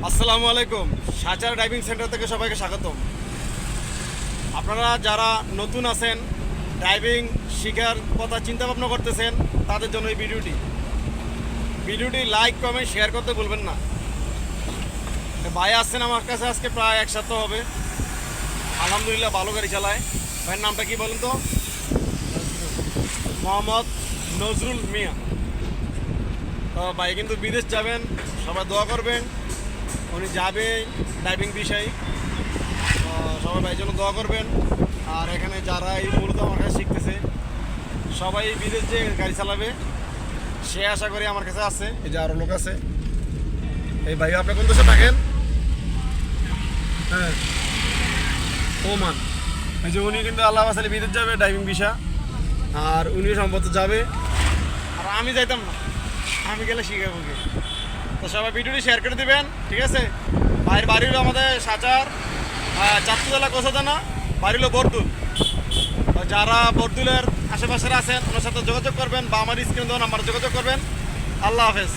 আসসালামু আলাইকুম, Sachar driving centre থেকে সবাইকে স্বাগতম। আপনারা যারা নতুন আছেন ড্রাইভিং শেখার কথা চিন্তা ভাবনা করতেছেন, তাদের জন্য এই ভিডিওটি। ভিডিওটি লাইক কমেন্ট শেয়ার করতে বলবেন না। ভাই আসছেন আমার কাছে আজকে প্রায় এক সপ্তাহ হবে। আলহামদুলিল্লাহ ভালো গাড়ি চালায়। ভাইয়ের নামটা কি বলেন তো? মোহাম্মদ নজরুল মিয়া। তো ভাই কিন্তু বিদেশ যাবেন, সবাই দোয়া করবেন। উনি যাবে ড্রাইভিং বিষয়। সবাই ভাইয়ের জন্য দোয়া করবেন। আর এখানে যারা এই মূলত আমার কাছে শিখতেছে, সবাই বিদেশ যে গাড়ি চালাবে, সে আশা করি আমার কাছে আছে। এই যে আরও লোক আছে। এই ভাই আপনি কোন দেশে থাকেন। হ্যাঁ। ওমান। এই যে উনি কিন্তু আল্লাহ আসালে বিদেশ যাবে ড্রাইভিং ভিসা আর উনি সম্ভবত যাবে। আর আমি যাইতাম না। আমি গেলে শিখাবো তো সবাই ভিডিওটি শেয়ার করে দিবেন, ঠিক আছে? ভাইয়ের বাড়ি হলো আমাদের সাচার চারটুতলা কোষাদানা বাড়ি হলো বরদুল। যারা বরদুলের আশেপাশে আছেন, ওনার সাথে যোগাযোগ করবেন বা আমার স্ক্রিন দেওয়া আমার যোগাযোগ করবেন। আল্লাহ হাফেজ।